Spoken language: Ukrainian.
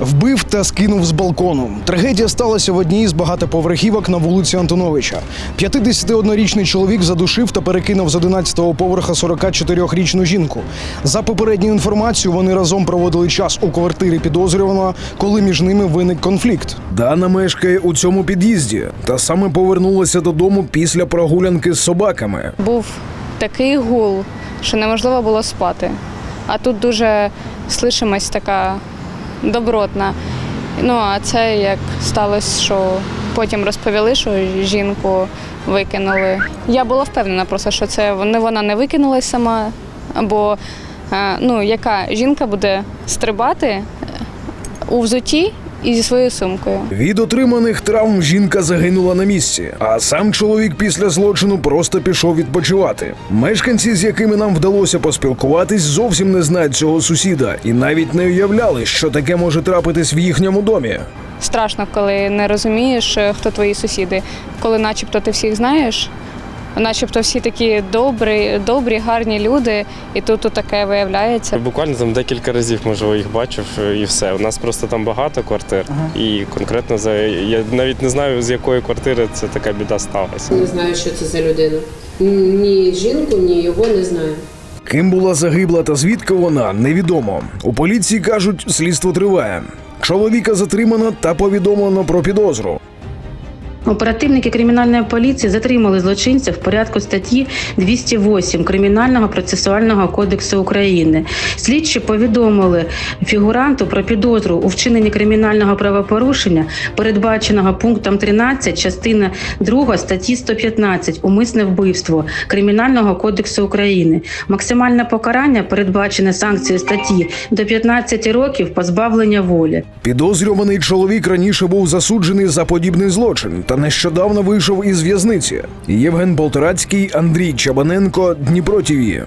Вбив та скинув з балкону. Трагедія сталася в одній з багатоповерхівок на вулиці Антоновича. 51-річний чоловік задушив та перекинув з 11-го поверха 44-річну жінку. За попередньою інформацією, вони разом проводили час у квартирі підозрюваного, коли між ними виник конфлікт. Дана мешкає у цьому під'їзді та саме повернулася додому після прогулянки з собаками. Був такий гул, що неможливо було спати. А тут дуже слишимость така добротна. Ну, а це як сталося, що потім розповіли, що жінку викинули. Я була впевнена просто, що це вона не викинулась сама, бо е, ну, яка жінка буде стрибати у взуті і зі своєю сумкою. Від отриманих травм жінка загинула на місці, а сам чоловік після злочину просто пішов відпочивати. Мешканці, з якими нам вдалося поспілкуватись, зовсім не знають цього сусіда і навіть не уявляли, що таке може трапитись в їхньому домі. Страшно, коли не розумієш, е, хто твої сусіди, коли начебто ти всіх знаєш, начебто всі такі добрі, добрі, гарні люди, і тут таке виявляється. Буквально там декілька разів, можливо, їх бачив і все. У нас просто там багато квартир, і конкретно за я навіть не знаю, з якої квартири це така біда сталася. Не знаю, що це за людина. Ні жінку, ні його не знаю. Ким була загибла та звідки вона, невідомо. У поліції кажуть, слідство триває. Чоловіка затримано та повідомлено про підозру. Оперативники кримінальної поліції затримали злочинця в порядку статті 208 Кримінального процесуального кодексу України. Слідчі повідомили фігуранту про підозру у вчиненні кримінального правопорушення, передбаченого пунктом 13 частина 2 статті 115 Умисне вбивство Кримінального кодексу України. Максимальне покарання передбачене санкцією статті до 15 років позбавлення волі. Підозрюваний чоловік раніше був засуджений за подібний злочин та нещодавно вийшов із в'язниці. Євген Полторацький, Андрій Чабаненко, Дніпро ТІВІ.